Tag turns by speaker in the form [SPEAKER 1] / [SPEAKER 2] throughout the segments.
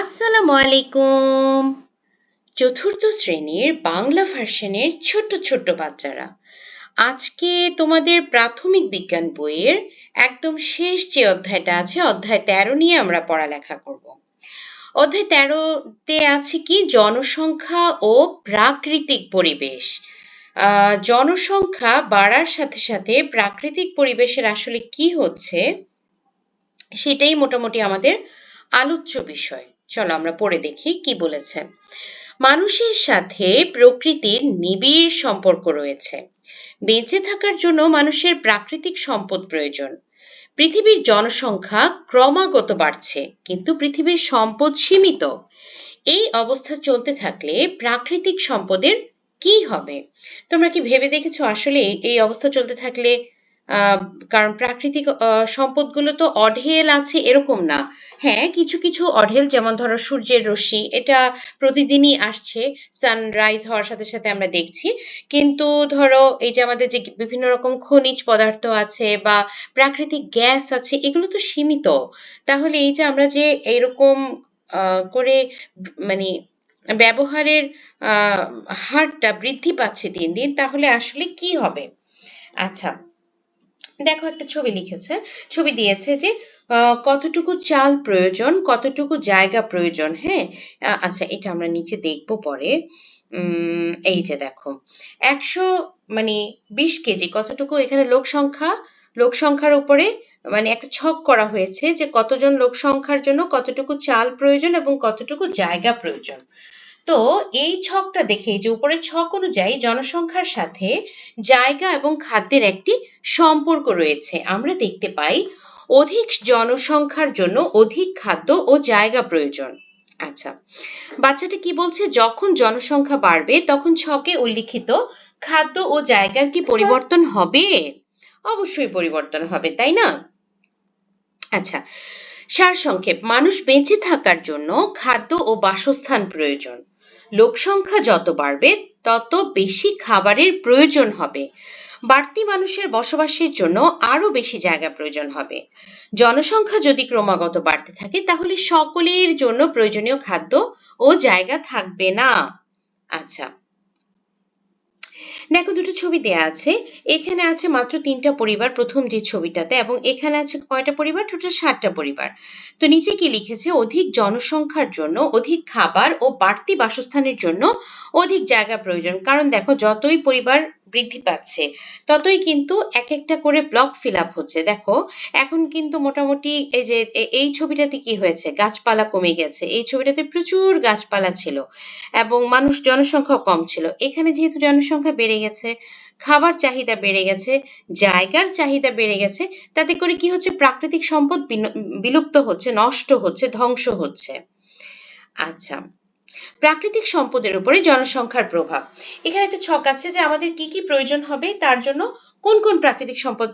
[SPEAKER 1] আসসালামু আলাইকুম চতুর্থ শ্রেণির বাংলা ভার্সনের ছোট্ট ছোট্ট বাচ্চারা, আজকে তোমাদের প্রাথমিক বিজ্ঞান বইয়ের একদম শেষ যে অধ্যায়টা আছে, অধ্যায় তেরো নিয়ে আমরা পড়ালেখা করব। অধ্যায় তেরোতে আছে কি? জনসংখ্যা ও প্রাকৃতিক পরিবেশ। জনসংখ্যা বাড়ার সাথে সাথে প্রাকৃতিক পরিবেশের আসলে কি হচ্ছে, সেটাই মোটামুটি আমাদের আলোচ্য বিষয়। চলো আমরা পড়ে দেখি কি বলেছে। মানুষের সাথে প্রকৃতির নিবিড় সম্পর্ক রয়েছে। বেঁচে থাকার জন্য মানুষের প্রাকৃতিক সম্পদ প্রয়োজন। পৃথিবীর জনসংখ্যা ক্রমাগত বাড়ছে, কিন্তু পৃথিবীর সম্পদ সীমিত। এই অবস্থা চলতে থাকলে প্রাকৃতিক সম্পদের কি হবে? তোমরা কি ভেবে দেখেছ আসলে এই অবস্থা চলতে থাকলে কারণ প্রাকৃতিক সম্পদগুলো তো অঢেল আছে এরকম না। হ্যাঁ কিছু কিছু অঢেল যেমন ধরো সূর্যের রশ্মি, এটা প্রতিদিনই আসছে সানরাইজ হওয়ার সাথে সাথে আমরা দেখছি। কিন্তু ধরো এই যে আমাদের যে বিভিন্ন রকম খনিজ পদার্থ আছে বা প্রাকৃতিক গ্যাস আছে, এগুলো তো সীমিত। তাহলে এই যে আমরা যে এরকম করে মানে ব্যবহারের হারটা বৃদ্ধি পাচ্ছে দিন দিন, তাহলে আসলে কি হবে? আচ্ছা দেখো একটা ছবি লিখেছে। ছবি দিয়েছে যে কতটুকু চাল প্রয়োজন, কতটুকু জায়গা প্রয়োজন হ্যাঁ? আচ্ছা এটা আমরা নিচে দেখব পরে। এই যে দেখো, একশো মানে বিশ কেজি কতটুকু এখানে লোক সংখ্যা? লোক সংখ্যার উপরে মানে একটা ছক করা হয়েছে যে, কতজন লোক সংখ্যার জন্য কতটুকু চাল প্রয়োজন এবং কতটুকু জায়গা প্রয়োজন। তো এই ছকটা দেখে যে উপরের ছক অনুযায়ী জনসংখ্যার সাথে জায়গা এবং খাদ্যের একটি সম্পর্ক রয়েছে। আমরা দেখতে পাই অধিক জনসংখ্যার জন্য অধিক খাদ্য ও জায়গা প্রয়োজন। আচ্ছা বাচ্চাটা কি বলছে? যখন জনসংখ্যা বাড়বে, তখন ছকে উল্লিখিত খাদ্য ও জায়গার কি পরিবর্তন হবে? অবশ্যই পরিবর্তন হবে, তাই না? আচ্ছা সারসংক্ষেপ, মানুষ বেঁচে থাকার জন্য খাদ্য ও বাসস্থান প্রয়োজন। লোকসংখ্যা যত বাড়বে, তত বেশি খাবারের প্রয়োজন হবে। বাড়তি মানুষের বসবাসের জন্য আরও বেশি জায়গা প্রয়োজন হবে। জনসংখ্যা যদি ক্রমাগত বাড়তে থাকে, তাহলে সকলের জন্য প্রয়োজনীয় খাদ্য ও জায়গা থাকবে না। আচ্ছা দেখো দুটো ছবি দেয়া আছে। এখানে আছে মাত্র তিনটা পরিবার প্রথম যে ছবিটাতে এবং এখানে আছে কয়টা পরিবার? টোটাল সাতটা পরিবার। তো নিচে কি লিখেছে? অধিক জনসংখ্যার জন্য, অধিক খাবার ও বাড়তি বাসস্থানের জন্য অধিক জায়গা প্রয়োজন। কারণ দেখো, যতই পরিবার বৃদ্ধি পাচ্ছে, ততই কিন্তু এক একটা করে ব্লক ফিল আপ হচ্ছে। দেখো, এখন কিন্তু মোটামুটি এই যে এই ছবিটাতে কি হয়েছে? গাছপালা কমে গেছে। এই ছবিটাতে প্রচুর গাছপালা ছিল এবং মানুষ জনসংখ্যা কম ছিল। এখানে যেহেতু জনসংখ্যা বেড়ে গেছে, খাবার চাহিদা বেড়ে গেছে, জায়গার চাহিদা বেড়ে গেছে, তাতে করে কি হচ্ছে? প্রাকৃতিক সম্পদ বিলুপ্ত হচ্ছে, নষ্ট হচ্ছে, ধ্বংস হচ্ছে। আচ্ছা প্রাকৃতিক সম্পদের উপরে জনসংখ্যার প্রভাব। এখানে একটা ছক আছে যে আমাদের কি কি প্রয়োজন হবে, তার জন্য কোন কোন প্রাকৃতিক সম্পদ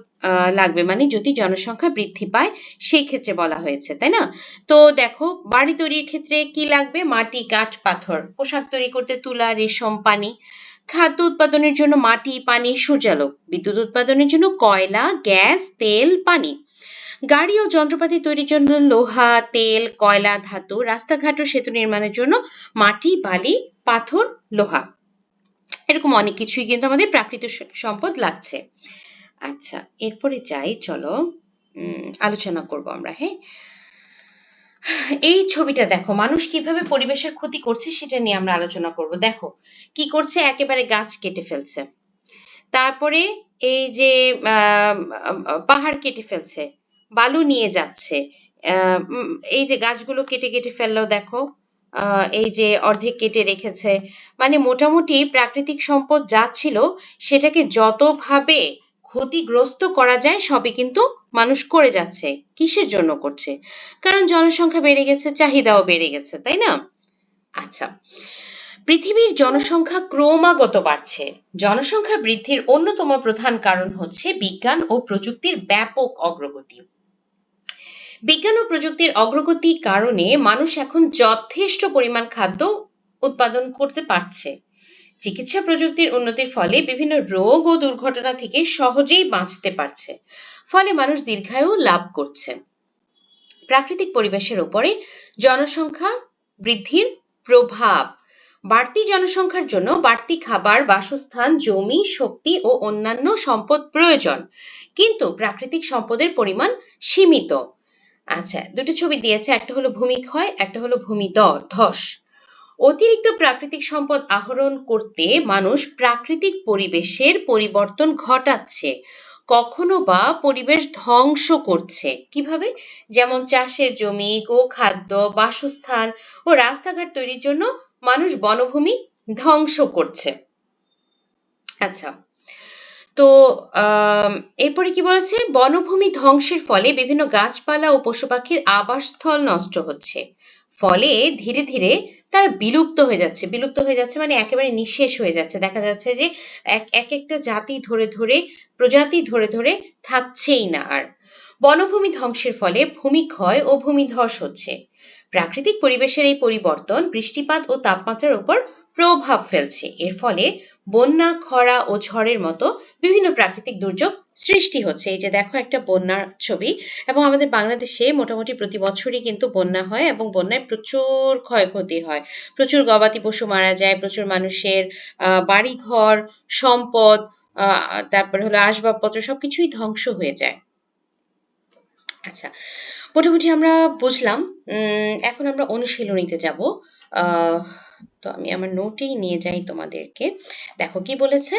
[SPEAKER 1] লাগবে। মানে যদি জনসংখ্যা বৃদ্ধি পায়, সেই ক্ষেত্রে বলা হয়েছে, তাই না? তো দেখো, বাড়ি তৈরির ক্ষেত্রে কি লাগবে? মাটি, কাঠ, পাথর। পোশাক তৈরি করতে তুলা, রেশম, পানি। খাদ্য উৎপাদনের জন্য মাটি, পানি, সূর্যালোক। বিদ্যুৎ উৎপাদনের জন্য কয়লা, গ্যাস, তেল, পানি। গাড়ি ও যন্ত্রপাতি তৈরির জন্য লোহা, তেল, কয়লা, ধাতু। রাস্তাঘাট ও সেতু নির্মাণের জন্য মাটি, বালি, পাথর, লোহা। এরকম অনেক কিছুই কিন্তু আমাদের প্রাকৃতিক সম্পদ লাগছে। আচ্ছা এরপরে যাই, চলো আলোচনা করব আমরা হ্যাঁ? এই ছবিটা দেখো, মানুষ কীভাবে পরিবেশের ক্ষতি করছে সেটা নিয়ে আমরা আলোচনা করব। দেখো, কি করছে? একেবারে গাছ কেটে ফেলছে। তারপরে এই যে পাহাড় কেটে ফেলছে, বালু নিয়ে যাচ্ছে এই যে গাছগুলো কেটে কেটে ফেলল, দেখো এই যে অর্ধেক কেটে রেখেছে মানে মোটামুটি প্রাকৃতিক সম্পদ যা ছিল, সেটাকে যতভাবে ক্ষতিগ্রস্ত করা যায় সবই কিন্তু মানুষ করে যাচ্ছে, কিসের জন্য করছে? কারণ জনসংখ্যা বেড়ে গেছে, চাহিদাও বেড়ে গেছে, তাই না? আচ্ছা পৃথিবীর জনসংখ্যা ক্রমাগত বাড়ছে। জনসংখ্যা বৃদ্ধির অন্যতম প্রধান কারণ হচ্ছে বিজ্ঞান ও প্রযুক্তির ব্যাপক অগ্রগতি। বিজ্ঞান ও প্রযুক্তির অগ্রগতির কারণে মানুষ এখন যথেষ্ট পরিমাণ খাদ্য উৎপাদন করতে পারছে। চিকিৎসা প্রযুক্তির উন্নতির ফলে বিভিন্ন রোগ ও দুর্ঘটনা থেকে সহজেই বাঁচতে পারছে। ফলে মানুষ দীর্ঘায়ু লাভ করছে। প্রাকৃতিক পরিবেশের উপরে জনসংখ্যা বৃদ্ধির প্রভাব। বাড়তি জনসংখ্যার জন্য বাড়তি খাবার, বাসস্থান, জমি, শক্তি ও অন্যান্য সম্পদ প্রয়োজন। কিন্তু প্রাকৃতিক সম্পদের পরিমাণ সীমিত। আচ্ছা দুটো ছবি দিয়েছে, একটা হলো ভূমিক্ষয়, একটা হলো ভূমি ধস। অতিরিক্ত প্রাকৃতিক সম্পদ আহরণ করতে মানুষ প্রাকৃতিক পরিবেশের পরিবর্তন ঘটাচ্ছে। কখনো বা পরিবেশ ধ্বংস করছে। কীভাবে? যেমন চাষের জমি, গোখাদ্য, বাসস্থান ও রাস্তাঘাট তৈরির জন্য মানুষ বনভূমি ধ্বংস করছে। আচ্ছা তো এরপরে কি বলেছে? বনভূমি ধ্বংসের ফলে বিভিন্ন গাছপালা ও পশু পাখির আবাসস্থল নষ্ট হচ্ছে। ফলে ধীরে ধীরে তারা বিলুপ্ত হয়ে যাচ্ছে। বিলুপ্ত হয়ে যাচ্ছে মানে একেবারে নিঃশেষ হয়ে যাচ্ছে। দেখা যাচ্ছে যে এক এক একটা জাতি ধরে ধরে, প্রজাতি ধরে ধরে থাকছেই না আর। বনভূমি ধ্বংসের ফলে ভূমি ক্ষয় ও ভূমিধস হচ্ছে। প্রাকৃতিক পরিবেশের এই পরিবর্তন বৃষ্টিপাত ও তাপমাত্রার উপর প্রভাব ফেলছে। এর ফলে বন্যা, খরা ও ঝড়ের মতো বিভিন্ন প্রাকৃতিক দুর্যোগ সৃষ্টি হচ্ছে। এই যে দেখো একটা বন্যার ছবি এবং আমাদের বাংলাদেশে মোটামুটি প্রতি বছরই কিন্তু বন্যা হয় এবং বন্যায় প্রচুর ক্ষয়ক্ষতি হয়। প্রচুর গবাদি পশু মারা যায়, প্রচুর মানুষের বাড়িঘর, সম্পদ তারপরে হলো আসবাবপত্র সবকিছুই ধ্বংস হয়ে যায়। আচ্ছা মোটামুটি আমরা বুঝলাম। এখন আমরা অনুশীলনীতে যাব। তো আমি আমার নোটেই নিয়ে যাই তোমাদেরকে। দেখো কি বলেছে?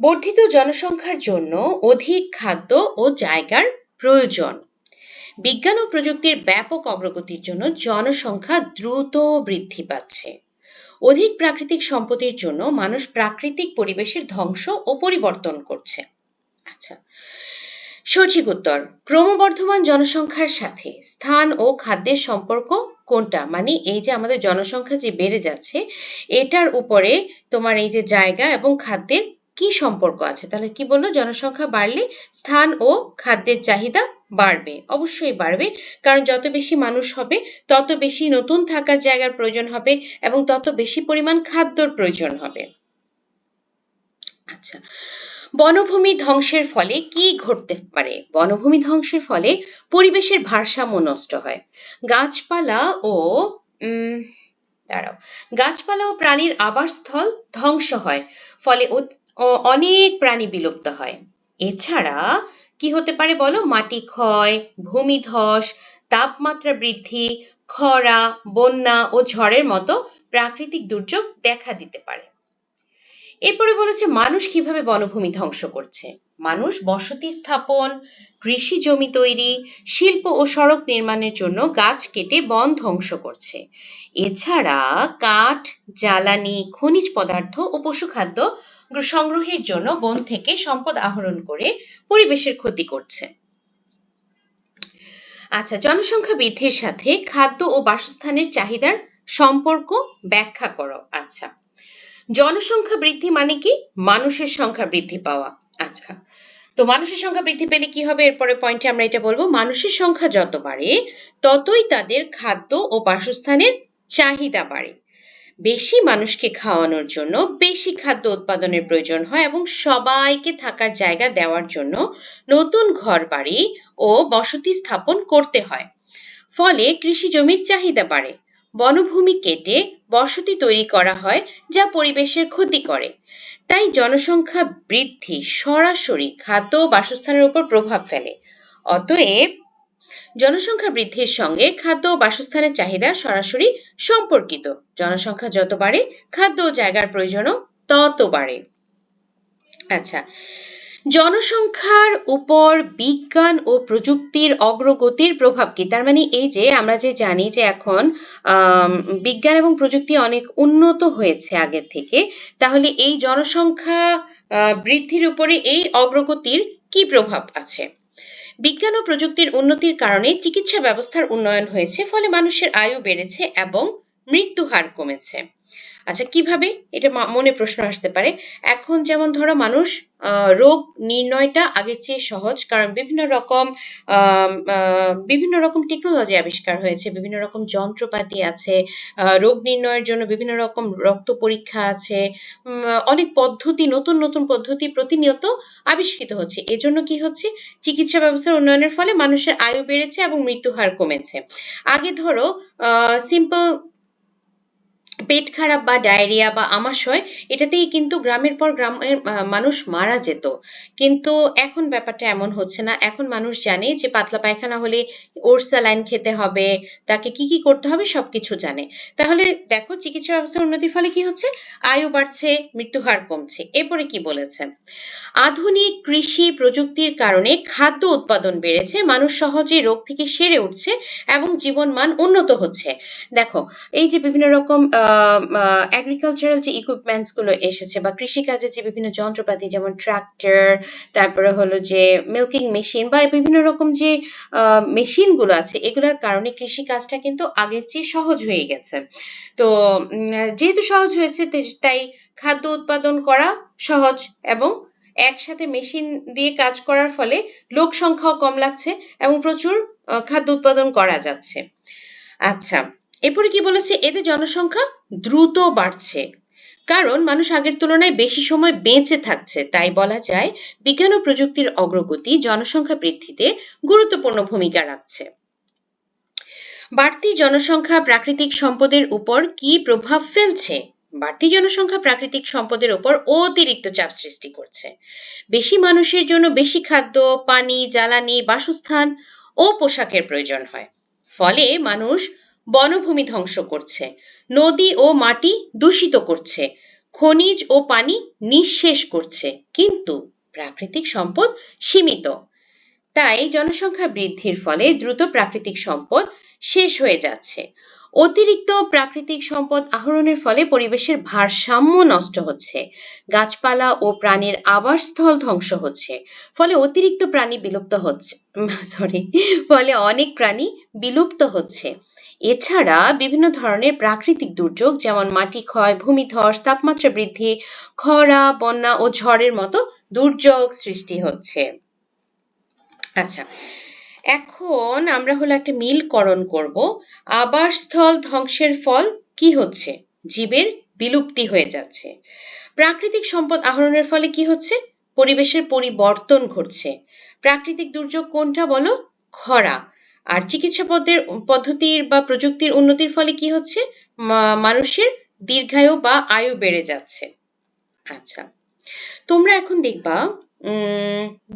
[SPEAKER 1] বর্ধিত জনসংখ্যার জন্য অধিক খাদ্য ও জায়গার প্রয়োজন। বিজ্ঞান ও প্রযুক্তির ব্যাপক অগ্রগতির জন্য জনসংখ্যা দ্রুত বৃদ্ধি পাচ্ছে। অধিক প্রাকৃতিক সম্পদের জন্য মানুষ প্রাকৃতিক পরিবেশের ধ্বংস ও পরিবর্তন করছে। আচ্ছা সঠিক উত্তর। ক্রমবর্ধমান জনসংখ্যার সাথে স্থান ও খাদ্যের সম্পর্ক কোনটা? মানে এই যে আমাদের জনসংখ্যা যে বেড়ে যাচ্ছে, এটার উপরে তোমার এই যে জায়গা এবং খাদ্যের কি সম্পর্ক আছে? তাহলে কি বলল? জনসংখ্যা বাড়লে স্থান ও খাদ্যের চাহিদা বাড়বে। অবশ্যই বাড়বে, কারণ যত বেশি মানুষ হবে, তত বেশি নতুন থাকার জায়গার প্রয়োজন হবে এবং তত বেশি পরিমাণ খাদ্যর প্রয়োজন হবে। আচ্ছা বনভূমি ধ্বংসের ফলে কি ঘটতে পারে? বনভূমি ধ্বংসের ফলে পরিবেশের ভারসাম্য নষ্ট হয়। গাছপালা ও দাঁড়াও। গাছপালা ও প্রাণীর আবাসস্থল ধ্বংস হয়, ফলে অনেক প্রাণী বিলুপ্ত হয়। এছাড়া কি হতে পারে বলো? মাটি ক্ষয় ভূমিধস তাপমাত্রা বৃদ্ধি, খরা, বন্যা ও ঝড়ের মতো প্রাকৃতিক দুর্যোগ দেখা দিতে পারে। এরপরে বলেছে, মানুষ কীভাবে বনভূমি ধ্বংস করছে? মানুষ বসতি স্থাপন, কৃষি জমি তৈরি, শিল্প ও সড়ক নির্মাণের জন্য গাছ কেটে বন ধ্বংস করছে। এছাড়া কাঠ, জ্বালানি, খনিজ পদার্থ ও পশুখাদ্য সংগ্রহের জন্য বন থেকে সম্পদ আহরণ করে পরিবেশের ক্ষতি করছে। আচ্ছা জনসংখ্যা বৃদ্ধির সাথে খাদ্য ও বাসস্থানের চাহিদার সম্পর্ক ব্যাখ্যা করো। আচ্ছা জনসংখ্যা বৃদ্ধি মানে কি? মানুষের সংখ্যা বৃদ্ধি পাওয়া। আচ্ছা তো মানুষের সংখ্যা বৃদ্ধি পেলে কি হবে? এরপরে পয়েন্টে আমরা এটা বলব। মানুষের সংখ্যা যত বাড়ে, ততই তাদের খাদ্য ও বাসস্থানের চাহিদা বাড়ে। বেশি মানুষকে খাওয়ানোর জন্য বেশি খাদ্য উৎপাদনের প্রয়োজন হয় এবং সবাইকে থাকার জায়গা দেওয়ার জন্য নতুন ঘর বাড়ি ও বসতি স্থাপন করতে হয়। ফলে কৃষি জমির চাহিদা বাড়ে। বনভূমি কেটে বসতি তৈরি করা হয় যা পরিবেশের ক্ষতি করে। তাই জনসংখ্যা বৃদ্ধি সরাসরি খাদ্য বাসস্থানের উপর প্রভাব ফেলে। অতএব জনসংখ্যা বৃদ্ধির সঙ্গে খাদ্য ও বাসস্থানের চাহিদা সরাসরি সম্পর্কিত। জনসংখ্যা যত বাড়ে, খাদ্য ও জায়গার প্রয়োজনও তত বাড়ে। আচ্ছা জনসংখ্যার উপর বিজ্ঞান ও প্রযুক্তির অগ্রগতির প্রভাব কি? তার মানে এই যে আমরা যে জানি যে এখন বিজ্ঞান এবং প্রযুক্তি অনেক উন্নত হয়েছে আগের থেকে, তাহলে এই জনসংখ্যা বৃদ্ধির উপরে এই অগ্রগতির কি প্রভাব আছে? বিজ্ঞান ও প্রযুক্তির উন্নতির কারণে চিকিৎসা ব্যবস্থার উন্নয়ন হয়েছে, ফলে মানুষের আয়ু বেড়েছে এবং মৃত্যু হার কমেছে। আচ্ছা কীভাবে? এটা মনে প্রশ্ন আসতে পারে। এখন যেমন ধরো মানুষ রোগ নির্ণয়টা আগের চেয়ে সহজ, কারণ বিভিন্ন রকম বিভিন্ন রকম টেকনোলজি আবিষ্কার হয়েছে, বিভিন্ন রকম যন্ত্রপাতি আছে রোগ নির্ণয়ের জন্য বিভিন্ন রকম রক্ত পরীক্ষা আছে অনেক পদ্ধতি, নতুন নতুন পদ্ধতি প্রতিনিয়ত আবিষ্কৃত হচ্ছে। এজন্য কি হচ্ছে? চিকিৎসা ব্যবস্থার উন্নয়নের ফলে মানুষের আয়ু বেড়েছে এবং মৃত্যু হার কমেছে। আগে ধরো সিম্পল পেট খারাপ বা ডায়রিয়া বা আমাশয়, এটাতেই কিন্তু গ্রামের পর গ্রামের মানুষ মারা যেত। কিন্তু এখন ব্যাপারটা এমন হচ্ছে না। এখন মানুষ জানে যে পাতলা পায়খানা হলে ওর স্যালাইন খেতে হবে, তাকে কি কি করতে হবে সবকিছু জানে। তাহলে দেখো চিকিৎসা ব্যবস্থার উন্নতির ফলে কি হচ্ছে? আয়ু বাড়ছে, মৃত্যু হার কমছে। এরপরে কি বলেছে? আধুনিক কৃষি প্রযুক্তির কারণে খাদ্য উৎপাদন বেড়েছে, মানুষ সহজে রোগ থেকে সেরে উঠছে এবং জীবনমান উন্নত হচ্ছে। দেখো, এই যে বিভিন্ন রকম এগ্রিকালচারাল যে ইকুইপমেন্টসগুলো এসেছে বা কৃষিকাজের যে বিভিন্ন যন্ত্রপাতি যেমন ট্রাক্টর তারপরে হলো যে মিল্কিং মেশিন বা বিভিন্ন রকম যে মেশিনগুলো আছে, এগুলোর কারণে কৃষি কাজটা কিন্তু আগের চেয়ে সহজ হয়ে গেছে। তো যেহেতু সহজ হয়েছে তাই খাদ্য উৎপাদন করা সহজ এবং একসাথে মেশিন দিয়ে কাজ করার ফলে লোক সংখ্যাও কম লাগছে এবং প্রচুর খাদ্য উৎপাদন করা যাচ্ছে। আচ্ছা এরপরে কি বলেছে? এতে জনসংখ্যা দ্রুত বাড়ছে। কারণ মানুষ আগের তুলনায় বেশি সময় বেঁচে থাকছে। তাই বলা যায়, বিজ্ঞান ও প্রযুক্তির অগ্রগতি জনসংখ্যা বৃদ্ধিতে গুরুত্বপূর্ণ ভূমিকা রাখছে। বাড়তি জনসংখ্যা প্রাকৃতিক সম্পদের উপর কি প্রভাব ফেলছে? বাড়তি জনসংখ্যা প্রাকৃতিক সম্পদের উপর অতিরিক্ত চাপ সৃষ্টি করছে। বেশি মানুষের জন্য বেশি খাদ্য, পানি, জ্বালানি, বাসস্থান ও পোশাকের প্রয়োজন হয়। ফলে মানুষ বনভূমি ধ্বংস করছে। নদী ও মাটি দূষিত করছে। খনিজ ও পানি নিঃশেষ করছে। কিন্তু প্রাকৃতিক সম্পদ সীমিত। তাই জনসংখ্যা বৃদ্ধির ফলে দ্রুত প্রাকৃতিক সম্পদ শেষ হয়ে যাচ্ছে। অতিরিক্ত প্রাকৃতিক সম্পদ আহরণের ফলে পরিবেশের ভারসাম্য নষ্ট হচ্ছে। গাছপালা ও প্রাণীর আবাসস্থল ধ্বংস হচ্ছে। ফলে অতিরিক্ত প্রাণী বিলুপ্ত হচ্ছে। সরি ফলে অনেক প্রাণী বিলুপ্ত হচ্ছে। এছাড়া বিভিন্ন ধরনের প্রাকৃতিক দুর্যোগ যেমন মাটি ক্ষয় ভূমিধস তাপমাত্রা বৃদ্ধি, খরা, বন্যা ও ঝড়ের মতো দুর্যোগ সৃষ্টি হচ্ছে। আচ্ছা এখন আমরা হলো একটা মিলকরণ করব। আবাসস্থল ধ্বংসের ফল কি হচ্ছে? জীবের বিলুপ্তি হয়ে যাচ্ছে। প্রাকৃতিক সম্পদ আহরণের ফলে কি হচ্ছে? পরিবেশের পরিবর্তন ঘটছে। প্রাকৃতিক দুর্যোগ কোনটা বলো? খরা। আর চিকিৎসা পদ্ধতির বা প্রযুক্তির উন্নতির ফলে কি হচ্ছে? মানুষের দীর্ঘায়ু বা আয়ু বেড়ে যাচ্ছে। আচ্ছা তোমরা এখন দেখবা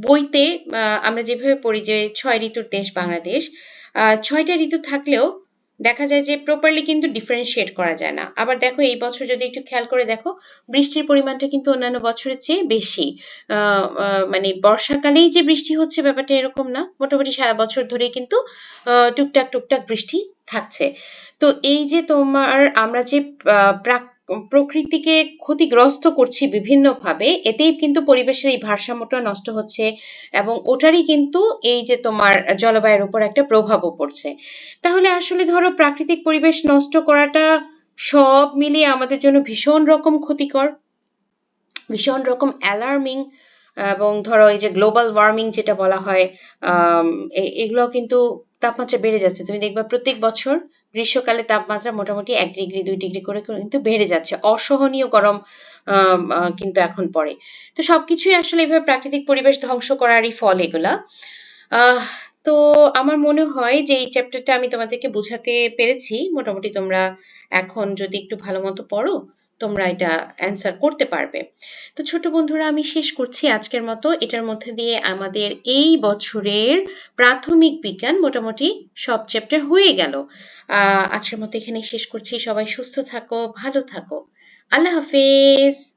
[SPEAKER 1] বইতে আমরা যেভাবে পড়ি যে ছয় ঋতুর দেশ বাংলাদেশ ছয়টা ঋতু থাকলেও দেখা যায় যে প্রপারলি কিন্তু ডিফারেন্সিয়েট করা যায় না। আবার দেখো, এই বছর যদি একটু খেয়াল করে দেখো, বৃষ্টির পরিমাণটা কিন্তু অন্যান্য বছরের চেয়ে বেশি। মানে বর্ষাকালেই যে বৃষ্টি হচ্ছে ব্যাপারটা এরকম না। মোটামুটি সারা বছর ধরেই কিন্তু টুকটাক টুকটাক বৃষ্টি থাকছে। তো এই যে তোমার, আমরা যে প্রাক- প্রকৃতিকে ক্ষতিগ্রস্ত করছি বিভিন্নভাবে, এতেই কিন্তু পরিবেশের এই ভারসাম্যটা নষ্ট হচ্ছে এবং ওটারই কিন্তু এই যে তোমার জলবায়ুর উপর একটা প্রভাবও পড়ছে। তাহলে আসলে ধরো প্রাকৃতিক পরিবেশ নষ্ট করাটা সব মিলিয়ে আমাদের জন্য ভীষণ রকম ক্ষতিকর, ভীষণ রকম অ্যালার্মিং এবং ধরো এই যে গ্লোবাল ওয়ার্মিং যেটা বলা হয় এগুলো কিন্তু তাপমাত্রা বেড়ে যাচ্ছে। তুমি দেখবা প্রত্যেক বছর গ্রীষ্মকালে তাপমাত্রা মোটামুটি এক ডিগ্রি, দুই ডিগ্রি করে কিন্তু বেড়ে যাচ্ছে। অসহনীয় গরম কিন্তু এখন পড়ে। তো সবকিছুই আসলে এভাবে প্রাকৃতিক পরিবেশ ধ্বংস করারই ফল এগুলা। তো আমার মনে হয় যে এই চ্যাপ্টারটা আমি তোমাদেরকে বোঝাতে পেরেছি। মোটামুটি তোমরা এখন যদি একটু ভালো মতো পড়ো তোমরা এটা অ্যান্সার করতে পারবে। তো ছোট বন্ধুরা, আমি শেষ করছি আজকের মতো। এটার মধ্যে দিয়ে আমাদের এই বছরের প্রাথমিক বিজ্ঞান মোটামুটি সব চ্যাপ্টার হয়ে গেল। আজকের মতো এখানে শেষ করছি। সবাই সুস্থ থাকো, ভালো থাকো। আল্লাহ হাফেজ।